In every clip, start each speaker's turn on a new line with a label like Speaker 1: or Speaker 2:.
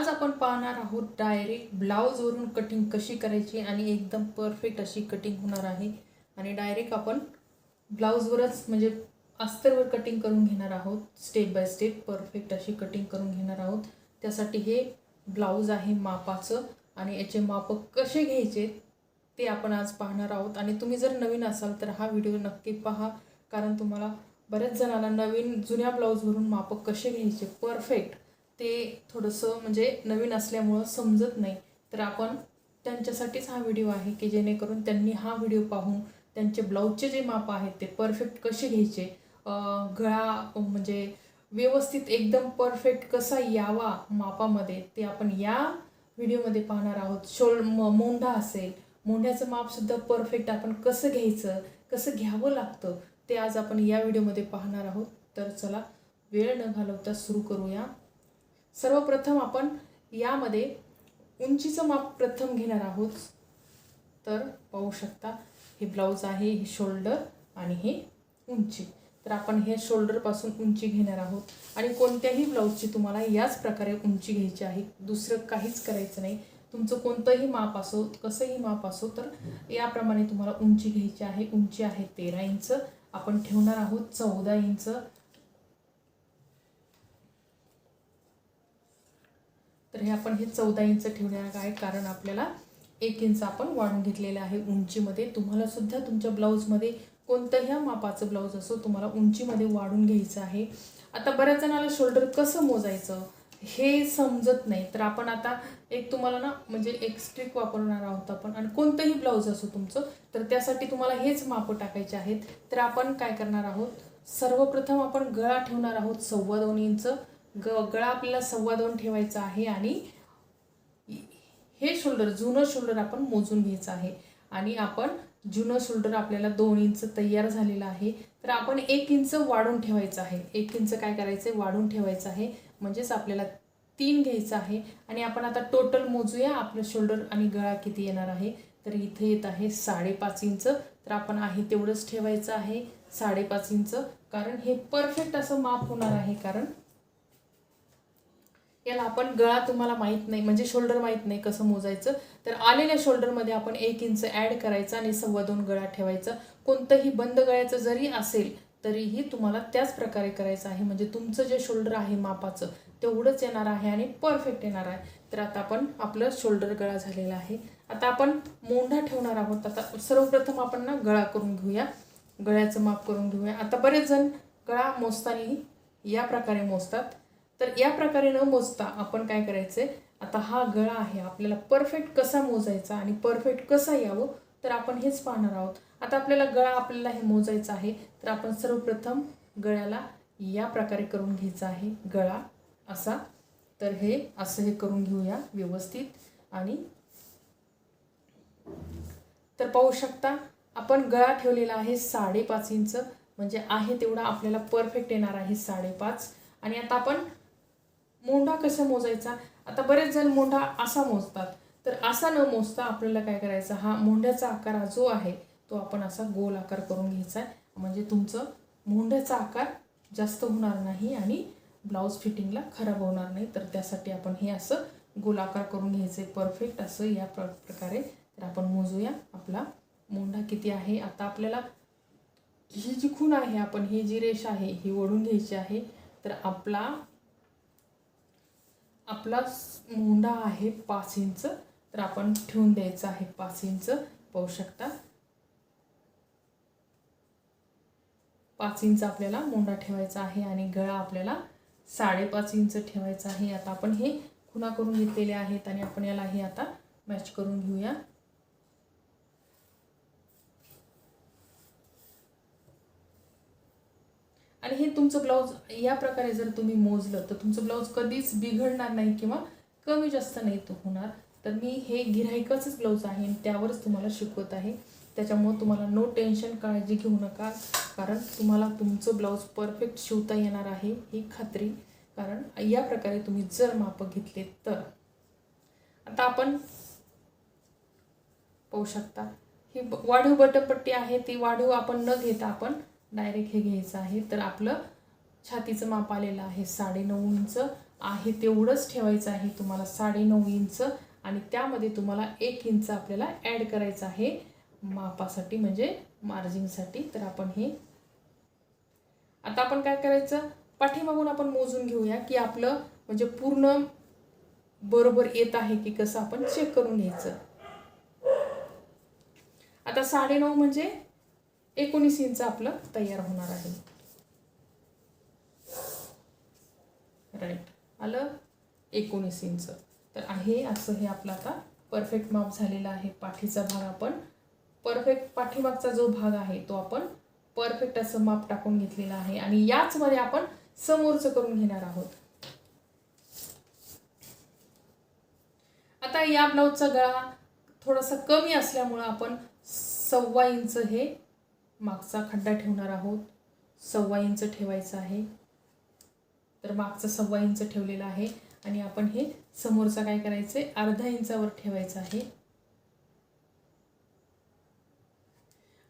Speaker 1: आज आपण पाहणार आहोत डायरेक्ट ब्लाऊजवरून कटिंग कशी करायची आणि एकदम परफेक्ट अशी कटिंग होणार आहे. आणि डायरेक्ट आपण ब्लाऊजवरच म्हणजे अस्तरवर कटिंग करून घेणार आहोत. स्टेप बाय स्टेप परफेक्ट अशी कटिंग करून घेणार आहोत. त्यासाठी हे ब्लाऊज आहे मापाचं आणि याचे माप कसे घ्यायचे ते आपण आज पाहणार आहोत. आणि तुम्ही जर नवीन असाल तर हा व्हिडिओ नक्की पहा कारण तुम्हाला बऱ्याच जणांना नवीन जुन्या ब्लाऊजवरून मापं कसे घ्यायचे? परफेक्ट ते थोडंसं म्हणजे नवीन असल्यामुळं समजत नाही. तर आपण त्यांच्यासाठीच हा व्हिडिओ आहे की जेणेकरून त्यांनी हा व्हिडिओ पाहून त्यांचे ब्लाऊजचे जे माप आहेत ते परफेक्ट कसे घ्यायचे? गळा म्हणजे व्यवस्थित एकदम परफेक्ट कसा यावा मापामध्ये ते आपण या व्हिडिओमध्ये पाहणार आहोत. शोल म मोंढा असेल मोंढ्याचं मापसुद्धा परफेक्ट आपण कसं घ्यायचं कसं घ्यावं लागतं ते आज आपण या व्हिडिओमध्ये पाहणार आहोत. तर चला वेळ न घालवता सुरू करूया. सर्वप्रथम आपण यामध्ये उंचीचं माप प्रथम घेणार आहोत. तर पाहू शकता हे ब्लाऊज आहे हे शोल्डर आणि हे उंची. तर आपण हे शोल्डरपासून उंची घेणार आहोत. आणि कोणत्याही ब्लाऊजची तुम्हाला याच प्रकारे उंची घ्यायची आहे. दुसरं काहीच करायचं नाही. तुमचं कोणतंही माप असो कसंही माप असो तर याप्रमाणे तुम्हाला उंची घ्यायची आहे. उंची आहे तेरा इंच. आपण ठेवणार आहोत चौदा इंच. तर हे आपण हे चौदा इंच ठेवणार आहे कारण आपल्याला एक इंच आपण वाढून घेतलेलं आहे उंचीमध्ये. तुम्हाला सुद्धा तुमच्या ब्लाऊजमध्ये कोणत्याही मापाचं ब्लाऊज असो तुम्हाला उंचीमध्ये वाढून घ्यायचं आहे. आता बऱ्याच जणाला शोल्डर कसं मोजायचं हे समजत नाही. तर आपण आता एक तुम्हाला ना म्हणजे एक स्ट्रिक वापरणार आहोत आपण. आणि कोणतंही ब्लाऊज असो तुमचं तर त्यासाठी तुम्हाला हेच मापं टाकायचे आहेत. तर आपण काय करणार आहोत? सर्वप्रथम आपण गळा ठेवणार आहोत सव्वा दोन इंच. गळा आपल्याला सव्वा दोन ठेवायचा आहे आणि हे शोल्डर जुनं शोल्डर आपण मोजून घ्यायचं आहे. आणि आपण जुनं शोल्डर आपल्याला दोन इंच तयार झालेलं आहे. तर आपण एक इंच वाढून ठेवायचं आहे. एक इंच काय करायचं आहे वाढून ठेवायचं आहे. म्हणजेच आपल्याला तीन घ्यायचं आहे. आणि आपण आता टोटल मोजूया. आपलं शोल्डर आणि गळा किती येणार आहे? तर इथे येत आहे साडेपाच इंच तर आपण आहे तेवढंच ठेवायचं आहे. साडेपाच इंच कारण हे परफेक्ट असं माप होणार आहे. कारण याला आपण गळा तुम्हाला माहीत नाही म्हणजे शोल्डर माहीत नाही कसं मोजायचं. तर आलेल्या शोल्डरमध्ये आपण एक इंच ॲड करायचं आणि सव्वा दोन गळा ठेवायचा. कोणतंही बंद गळ्याचं जरी असेल तरीही तुम्हाला त्याच प्रकारे करायचं आहे. म्हणजे तुमचं जे शोल्डर आहे मापाचं तेवढंच येणार आहे आणि परफेक्ट येणार आहे. तर आता आपण आपलं शोल्डर गळा झालेला आहे. आता आपण मोंढा ठेवणार आहोत. आता सर्वप्रथम आपण ना गळा करून घेऊया. गळ्याचं माप करून घेऊया. आता बरेच जण गळा मोजताना या प्रकारे मोजतात. तर या प्रकारे न मोजता आपण काय करायचंय? आता हा गळा आहे आपल्याला परफेक्ट कसा मोजायचा आणि परफेक्ट कसा यावं तर आपण हेच पाहणार आहोत. आता आपल्याला गळा आपल्याला हे मोजायचा आहे तर आपण सर्वप्रथम गळ्याला या प्रकारे करून घ्यायचा आहे गळा असा. तर हे असं हे करून घेऊया व्यवस्थित आणि तर पाहू शकता आपण गळा ठेवलेला आहे साडेपाच इंच म्हणजे आहे तेवढा आपल्याला परफेक्ट येणार आहे साडेपाच. आणि आता आपण मोंढा कसा मोजायचा? आता बरेच जण मोंढा असा मोजतात. तर असा न मोजता आपल्याला काय करायचा? हा मोंढ्याचा आकार हा जो आहे तो आपण असा गोल आकार करून घ्यायचा आहे. म्हणजे तुमचं मोंढ्याचा आकार जास्त होणार नाही आणि ब्लाऊज फिटिंगला खराब होणार नाही. तर त्यासाठी आपण हे असं गोलाकार करून घ्यायचं. आहे परफेक्ट असं या प्र प्रकारे. तर आपण मोजूया. आपला मोंढा किती आहे? आता आपल्याला ही जी खूण आहे आपण ही जी रेष आहे ही ओढून घ्यायची आहे. तर आपला आपला मुंडा आहे पाच इंच तर आपण ठेवून द्यायचं आहे पाच इंच पाहू शकता. पाच इंच आपल्याला मुंडा ठेवायचा आहे आणि गळा आपल्याला साडेपाच इंच ठेवायचा आहे. आता आपण हे खुणा करून घेतलेले आहेत आणि आपण याला हे आता मॅच करून घेऊया. आणि हे तुमचं ब्लाऊज या प्रकारे जर तुम्ही मोजलं तर तुमचं ब्लाऊज कधीच बिघडणार नाही किंवा कमी जास्त नाही तो होणार. तर मी हे गिऱ्हाईकाचंच ब्लाऊज आहे आणि त्यावरच तुम्हाला शिकवत आहे. त्याच्यामुळं तुम्हाला नो टेन्शन काळजी घेऊ नका. कारण तुम्हाला तुमचं ब्लाऊज परफेक्ट शिवता येणार आहे ही खात्री. कारण या प्रकारे तुम्ही जर मापं घेतले तर. आता आपण पाहू शकता. ही वाढीव बटपट्टी आहे ती वाढीव आपण न घेता आपण डायरेक्ट हे घ्यायचं आहे. तर आपलं छातीचं माप आलेलं आहे साडेनऊ इंच आहे. तेवढंच ठेवायचं आहे तुम्हाला साडेनऊ इंच आणि त्यामध्ये तुम्हाला एक इंच आपल्याला ॲड करायचं आहे. मापासाठी म्हणजे मार्जिंगसाठी तर आपण हे आता आपण काय करायचं? पाठीमागून आपण मोजून घेऊया की आपलं म्हणजे पूर्ण बरोबर येत आहे की कसं आपण चेक करून घ्यायचं. आता साडेनऊ म्हणजे एकोणीस इंच आपलं तयार होणार आहे. राईट आलं? एकोणीस इंच. तर आहे असं हे आपलं आता परफेक्ट माप झालेला आहे. पाठीचा भाग आपण परफेक्ट पाठीमागचा जो भाग आहे तो आपण परफेक्ट असं माप टाकून घेतलेला आहे. आणि याचमध्ये आपण समोरचं करून घेणार आहोत. आता या ब्लाऊजचा गळा थोडासा कमी असल्यामुळं आपण सव्वा इंच हे मागचा खड्डा ठेवणार आहोत. सव्वा इंच ठेवायचं आहे. तर मागचा सव्वा इंच ठेवलेला आहे. आणि आपण हे समोरचा काय करायचं अर्धा इंचावर ठेवायचं आहे.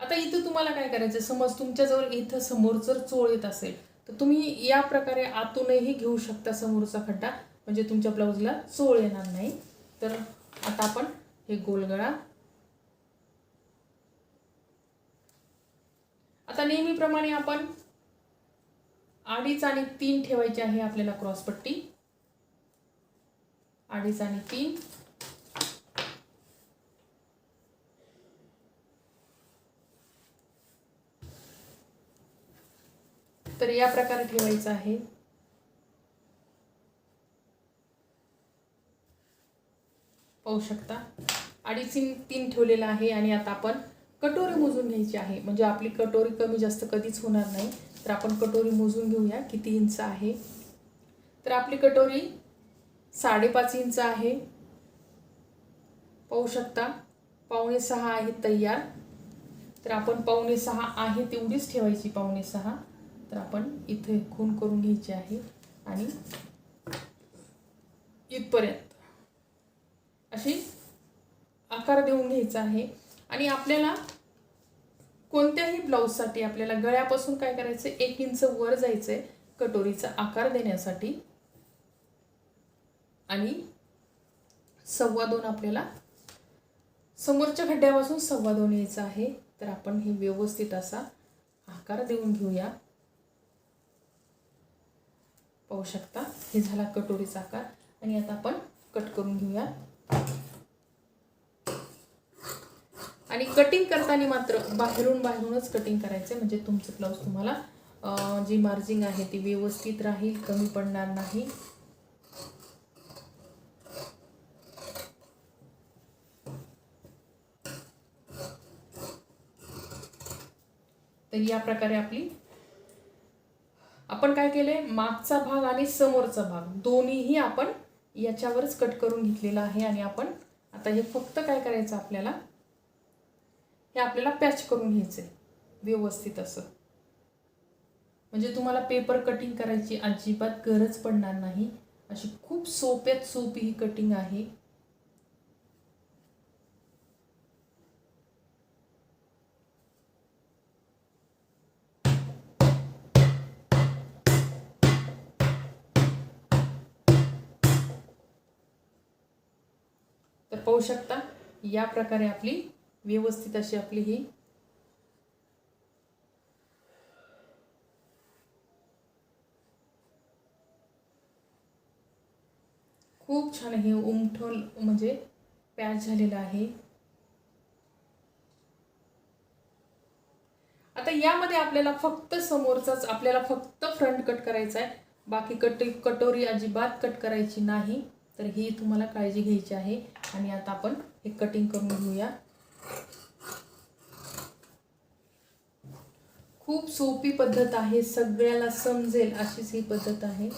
Speaker 1: आता इथं तुम्हाला काय करायचं समज तुमच्याजवळ इथं समोर जर चोळ येत असेल तर तुम्ही या प्रकारे आतूनही घेऊ शकता समोरचा खड्डा. म्हणजे तुमच्या ब्लाऊजला चोळ येणार नाही. तर आता आपण हे गोलगळा आता नेहमीप्रमाणे आपण अडीच आणि तीन ठेवायचे आहे आपल्याला क्रॉसपट्टी अडीच आणि तीन. तर या प्रकारे ठेवायचं आहे. पाहू शकता. अडीच तीन तीन ठेवलेला आहे आणि आता आपण कटोरी मोजून घ्यायची आहे. म्हणजे आपली कटोरी कमी जास्त कधीच होणार नाही. तर आपण कटोरी मोजून घेऊया किती इंच आहे. तर आपली कटोरी साडेपाच इंच आहे. पाहू शकता पावणे सहा आहे तयार. तर आपण पावणे सहा आहे तेवढीच ठेवायची पावणे सहा. तर आपण इथे खून करून घ्यायची आहे. आणि इथपर्यंत. अशी आकार देऊन घ्यायचा आहे. आणि आपल्याला कोणत्याही ब्लाऊजसाठी आपल्याला गळ्यापासून काय करायचं? एक इंच वर जायचं आहे कटोरीचा आकार देण्यासाठी. आणि सव्वा दोन आपल्याला समोरच्या खड्ड्यापासून सव्वा दोन यायचं आहे. तर आपण हे व्यवस्थित असा आकार देऊन घेऊया. पाहू शकता हे झाला कटोरीचा आकार. आणि आता आपण कट करून घेऊया. आणि कटिंग करताना मात्र बाहेरून बाहेरूनच कटिंग करायचं म्हणजे तुमचं ब्लाऊज तुम्हाला जी मार्जिंग आहे ती व्यवस्थित राहील कमी पडणार नाही. तर या प्रकारे आपली आपण काय केलंय? मागचा भाग आणि समोरचा भाग दोन्हीही आपण याच्यावरच कट करून घेतलेला आहे. आणि आपण आता हे फक्त काय करायचं आपल्याला? हे आपल्याला पॅच करून घ्यायचं आहे व्यवस्थित असं. म्हणजे तुम्हाला पेपर कटिंग करायची अजिबात गरज पडणार नाही. अशी खूप सोप्यात सोपी ही कटिंग आहे. तर पाहू शकता या प्रकारे आपली व्यवस्थित अशी आपली ही. खूप छान हे उमठल म्हणजे पॅच झालेलं आहे. आता यामध्ये आपल्याला फक्त समोरचाच आपल्याला फक्त फ्रंट कट करायचा आहे. बाकी कट कटोरी अजिबात कट करायची नाही. तर ही तुम्हाला काळजी घ्यायची आहे. आणि आता आपण हे कटिंग करून घेऊया. खूप सोपी पद्धत आहे सगळ्याला समजेल अशीच ही पद्धत आहे.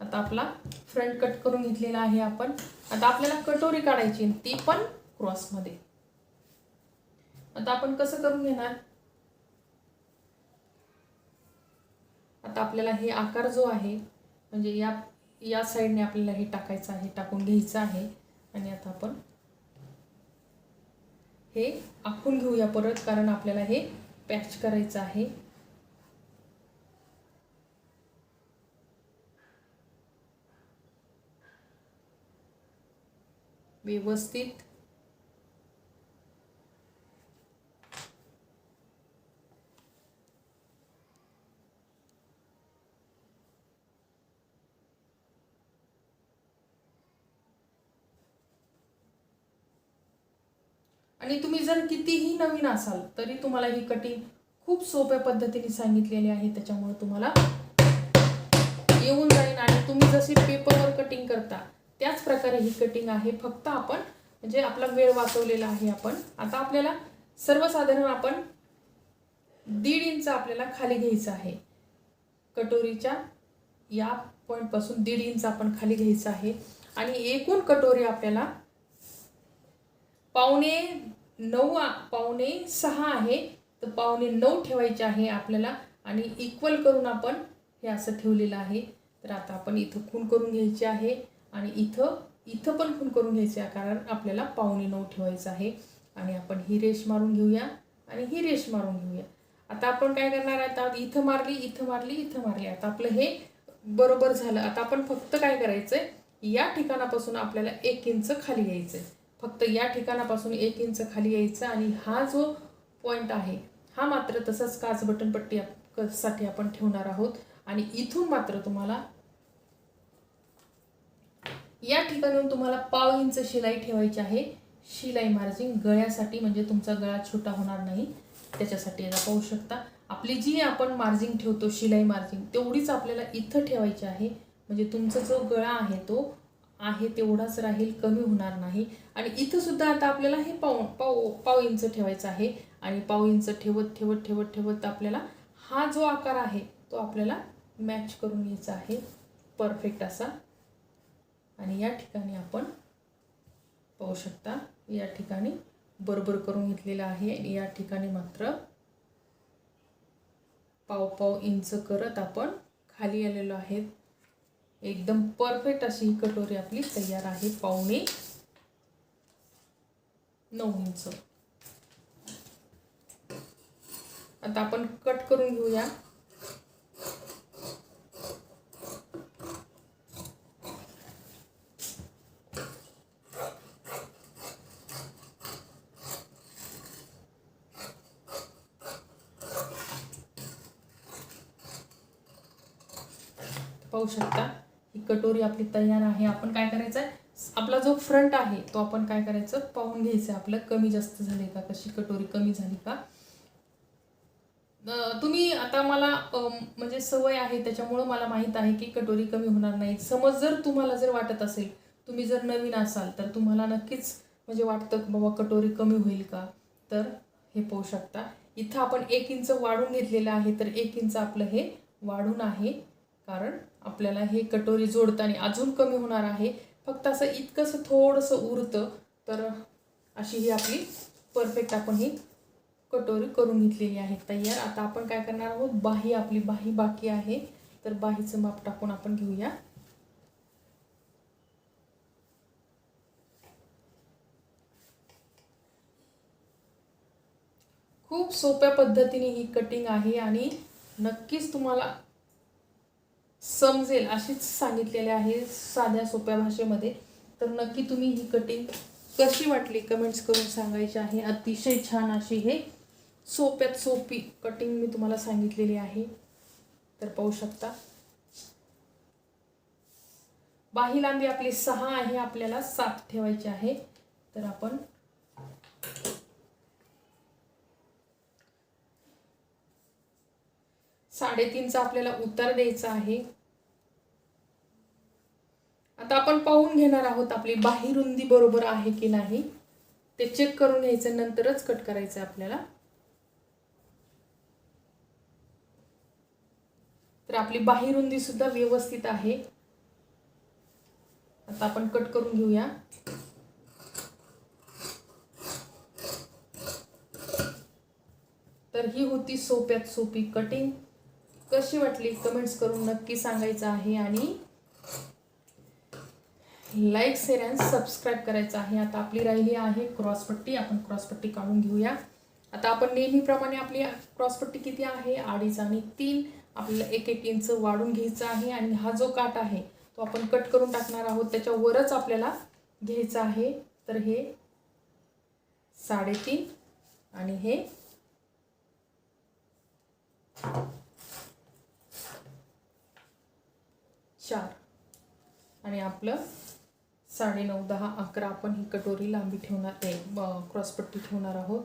Speaker 1: आता आपला फ्रंट कट करून घेतलेला आहे आपण. आता आपल्याला कटोरी काढायची ती पण क्रॉसमध्ये आता आपण कसं करून घेणार? आता आपल्याला हे आकार जो आहे म्हणजे या या साईडने आपल्याला हे टाकायचं आहे टाकून घ्यायचं आहे. आणि आता आपण हे आखून घेऊया परत कारण आपल्याला हे पॅच करायचं आहे. व्यवस्थित आणि तुम्ही जर कितीही नवीन असाल तरी तुम्हाला ही कटिंग खूप सोप्या पद्धतीने सांगितलेली आहे. त्याच्यामुळे तुम्हाला येऊन जाईल. आणि तुम्ही जशी पेपरवर कटिंग करता त्याच प्रकारे ही कटिंग आहे. फक्त आपण म्हणजे आपला वेळ वाचवलेला आहे आपण. आता आपल्याला सर्वसाधारण आपण दीड इंच आपल्याला खाली घ्यायचं आहे. कटोरीच्या या पॉईंटपासून दीड इंच आपण खाली घ्यायचं आहे. आणि एकूण कटोरी आपल्याला पावणे नऊ पावणे सहा आहे. तर पावणे नऊ ठेवायचे आहे आपल्याला आणि इक्वल करून आपण हे असं ठेवलेलं आहे. तर आता आपण इथं खून करून घ्यायची आहे आणि इथं इथं पण खून करून घ्यायचे आहे कारण आपल्याला पावणे नऊ ठेवायचं आहे. आणि आपण ही रेष मारून घेऊया आणि ही रेष मारून घेऊया. आता आपण काय करणार आहे आता इथं मारली इथं मारली इथं मारली. आता आपलं हे बरोबर झालं. आता आपण फक्त काय करायचंय? या ठिकाणापासून आपल्याला एक इंच खाली यायचंय फक्त या ठिकाणापासून एक इंच खाली यायचं आणि हा जो पॉईंट आहे हा मात्र तसंच काच बटन पट्टी क- साठी आपण ठेवणार आहोत. आणि इथून मात्र तुम्हाला या ठिकाणून तुम्हाला पाव इंच शिलाई ठेवायची आहे. शिलाई मार्जिन गळ्यासाठी म्हणजे तुमचा गळा छोटा होणार नाही. त्याच्यासाठी याला पाहू शकता. आपली जी आपण मार्जिन ठेवतो शिलाई मार्जिन तेवढीच आपल्याला इथं ठेवायची आहे. म्हणजे तुमचा जो गळा आहे तो आहे तेवढाच राहील कमी होणार नाही. आणि इथं सुद्धा आता आपल्याला हे पाव पाव पाव इंच ठेवायचं आहे. आणि पाव इंच ठेवत ठेवत ठेवत ठेवत आपल्याला हा जो आकार आहे तो आपल्याला मॅच करून घ्यायचा आहे. परफेक्ट असा. आणि या ठिकाणी आपण पाहू शकता या ठिकाणी बरोबर करून घेतलेलं आहे. या ठिकाणी मात्र पाव पाव इंच करत आपण खाली आलेलो आहेत. एकदम परफेक्ट अशी ही कटोरी आपली तयार आहे पावणे नऊ इंच. आता आपण कट करून घेऊया. पाहू शकता? कटोरी आपली तयार आहे आपण काय करायचं आहे आपला जो फ्रंट आहे तो आपण काय करायचं? पाहून घ्यायचं आपलं कमी जास्त झाले का? कशी कटोरी कमी झाली का? तुम्ही आता मला म्हणजे सवय आहे त्याच्यामुळं मला माहीत आहे की कटोरी कमी होणार नाही. समज जर तुम्हाला जर वाटत असेल तुम्ही जर नवीन असाल तर तुम्हाला नक्कीच म्हणजे वाटतं की बाबा कटोरी कमी होईल का? तर हे पाहू शकता. इथं आपण एक इंच वाढून घेतलेलं आहे तर एक इंच आपलं हे वाढून आहे. कारण आपल्याला हे कटोरी जोडताना अजून कमी होणार आहे. फक्त असं इतकंसं थोडंसं उरतं तर अशी ही आपली परफेक्ट आपण ही कटोरी करून घेतलेली आहे. तयार. आता आपण काय करणार आहोत? बाही आपली बाही बाकी आहे. तर बाहीचं माप टाकून आपण घेऊया. खूप सोप्या पद्धतीने ही कटिंग आहे आणि नक्कीच तुम्हाला समजेल अशीच सांगितलेले आहे साध्या सोप्या भाषेमध्ये. तर नक्की तुम्ही ही कटिंग कशी वाटली कमेंट्स करून सांगायची आहे. अतिशय छान अशी हे सोप्यात सोपी कटिंग मी तुम्हाला सांगितलेली आहे. तर पाहू शकता. बाही लांबी आपली सहा आहे आपल्याला सात ठेवायची आहे. तर आपण साडेतीनचा आपल्याला उत्तर द्यायचा आहे. आता आपण पाहून घेणार आहोत आपली बाहीरुंदी बरोबर आहे की नाही. ते चेक करून घ्यायचं नंतरच कट करायचं आपल्याला. तर आपली बाहीरुंदी सुद्धा व्यवस्थित आहे. आता आपण कट करून घेऊया. तर ही होती सोप्यात सोपी कटिंग कशी वाटली? कमेंट्स करून नक्की सांगायचं आहे आणि लाईक शेअर अँड सबस्क्राईब करायचं आहे. आता आपली राहिली आहे क्रॉसपट्टी. आपण क्रॉसपट्टी काढून घेऊया. आता आपण नेहमीप्रमाणे आपली क्रॉसपट्टी किती आहे? अडीच आणि तीन. आपल्याला एक एक इंच वाढून घ्यायचं आहे आणि हा जो काट आहे तो आपण कट करून टाकणार आहोत. त्याच्यावरच आपल्याला घ्यायचा आहे. तर हे साडेतीन आणि हे चार. आणि आपलं साडे नऊ दहा अकरा आपण ही कटोरी लांबी ठेवणार आहे क्रॉसपट्टी ठेवणार आहोत.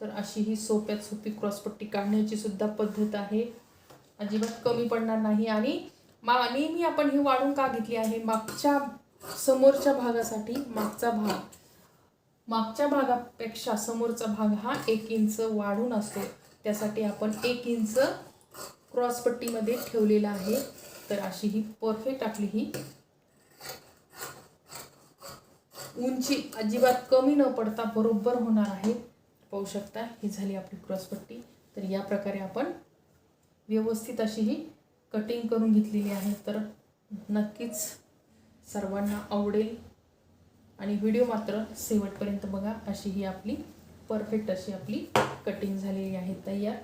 Speaker 1: तर अशी ही सोप्यात सोपी क्रॉसपट्टी काढण्याची सुद्धा पद्धत आहे. अजिबात कमी पडणार नाही आणि मा नेहमी आपण ही वाढून का घेतली आहे? मागच्या समोरच्या भागासाठी मागचा भाग. मागच्या भागापेक्षा समोरचा भाग हा एक इंच वाढून असतो. त्यासाठी आपण एक इंच क्रॉसपट्टीमध्ये ठेवलेला आहे. तर अशी ही परफेक्ट आपली ही उंची अजिबात कमी न पडता बरोबर होणार आहे. पाहू शकता ही झाली आपली क्रॉसपट्टी. तर या प्रकारे आपण व्यवस्थित अशी ही कटिंग करून घेतलेली आहे. तर नक्कीच सर्वांना आवडेल. आणि व्हिडिओ मात्र शेवटपर्यंत बघा अशी ही आपली परफेक्ट अशी आपली कटिंग झालेली आहे. तयार.